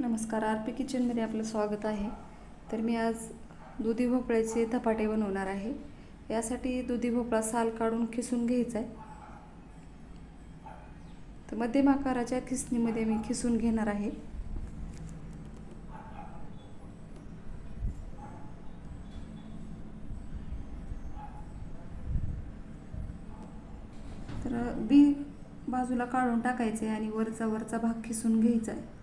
नमस्कार R P किचनमध्ये आपलं स्वागत आहे. तर मी आज दुधी भोपळ्याचे धपाटे बनवणार आहे. यासाठी दुधी भोपळा साल काढून खिसून घ्यायचा आहे. तर मध्यम आकाराच्या खिसणीमध्ये मी खिसून घेणार आहे. तर बी बाजूला काढून टाकायचे आणि वरचा वरचा भाग खिसून घ्यायचा आहे.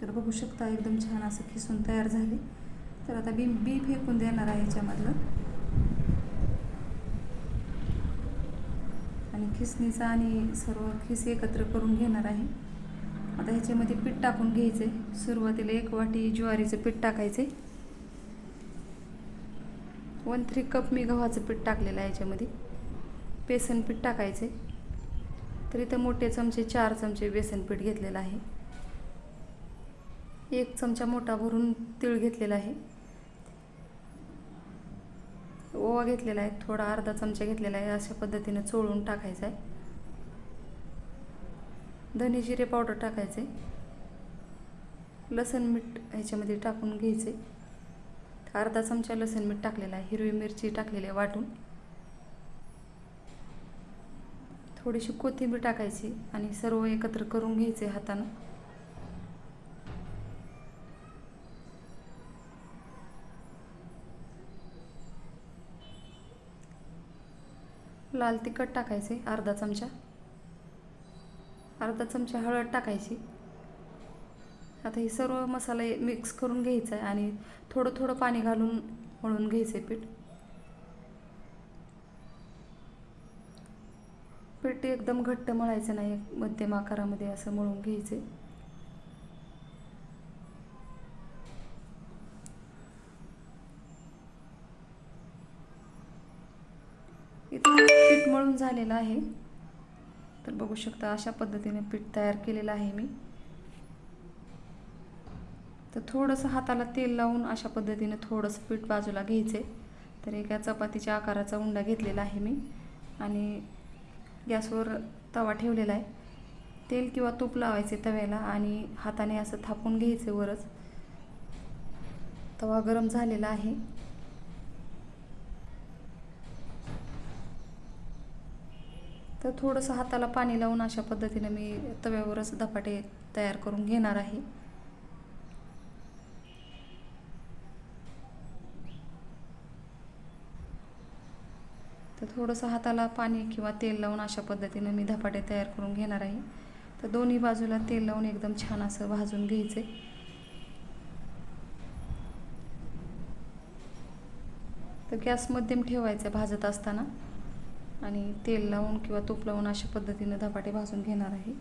तर बघू शकता एकदम छान असं खिसून तयार झाले. तर आता बी बी फेकून देणार आहे याच्यामधलं. आणि खिसणीचा आणि सर्व खिस एकत्र करून घेणार आहे. आता ह्याच्यामध्ये पीठ टाकून घ्यायचे सुरुवातीला एक वाटी ज्वारीचं पीठ टाकायचे वन थ्री कप मी गव्हाचं पीठ टाकलेलं आहे याच्यामध्ये. बेसन पीठ टाकायचे तर इथं मोठे चमचे चार चमचे बेसन पीठ घेतलेलं आहे. एक चमचा मोठा भरून तीळ घेतलेला आहे. ओवा घेतलेला आहे थोडा अर्धा चमचा घेतलेला आहे अशा पद्धतीनं चोळून टाकायचा आहे. धने जिरे पावडर टाकायचे. लसण मीठ ह्याच्यामध्ये टाकून घ्यायचे. अर्धा चमचा लसण मीठ टाकलेला आहे हिरवी मिरची टाकलेली आहे वाटून. थोडीशी कोथिंबीर टाकायची आणि सर्व एकत्र करून घ्यायचे हातानं. लाल तिखट टाकायचे अर्धा चमचा. अर्धा चमचा हळद टाकायची. आता हे सर्व मसाले मिक्स करून घ्यायचा आहे आणि थोडं थोडं पाणी घालून मळून घ्यायचे पीठ. पीठ एकदम घट्ट मळायचं नाही मध्यम आकारामध्ये असं मळून घ्यायचे. इथं पीठ मळून झालेलं आहे. तर बघू शकता अशा पद्धतीने पीठ तयार केलेलं आहे मी. तर थोडंसं हाताला तेल लावून अशा पद्धतीने थोडंसं पीठ बाजूला घ्यायचे. तर एका चपातीच्या आकाराचा उंडा घेतलेला आहे मी. आणि गॅसवर तवा ठेवलेला आहे. तेल किंवा तूप लावायचे तव्याला आणि हाताने असं थापून घ्यायचे वरच. तवा गरम झालेला आहे. तर थोडंसं हाताला पाणी लावून अशा पद्धतीने मी तव्यावरच धपाटे तयार करून घेणार आहे. तर थोडंसं हाताला पाणी किंवा तेल लावून अशा पद्धतीनं मी धपाटे तयार करून घेणार आहे. तर दोन्ही बाजूला तेल लावून एकदम छान असं भाजून घ्यायचे. तर गॅस मध्यम ठेवायचं भाजत असताना. आणि तेल लावून किंवा तूप लावून अशा पद्धतीनं धपाटे भाजून घेणार आहे.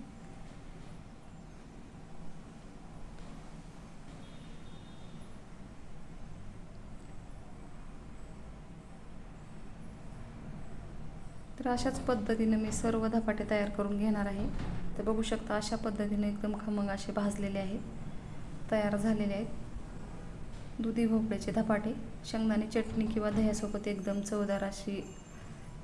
तर अशाच पद्धतीनं मी सर्व धपाटे तयार करून घेणार आहे. तर बघू शकता अशा पद्धतीने एकदम खमंग असे भाजलेले आहेत तयार झालेले आहेत. दुधी भोपळ्याचे धपाटे शेंगदाणे चटणी किंवा दह्यासोबत एकदम चवदार अशी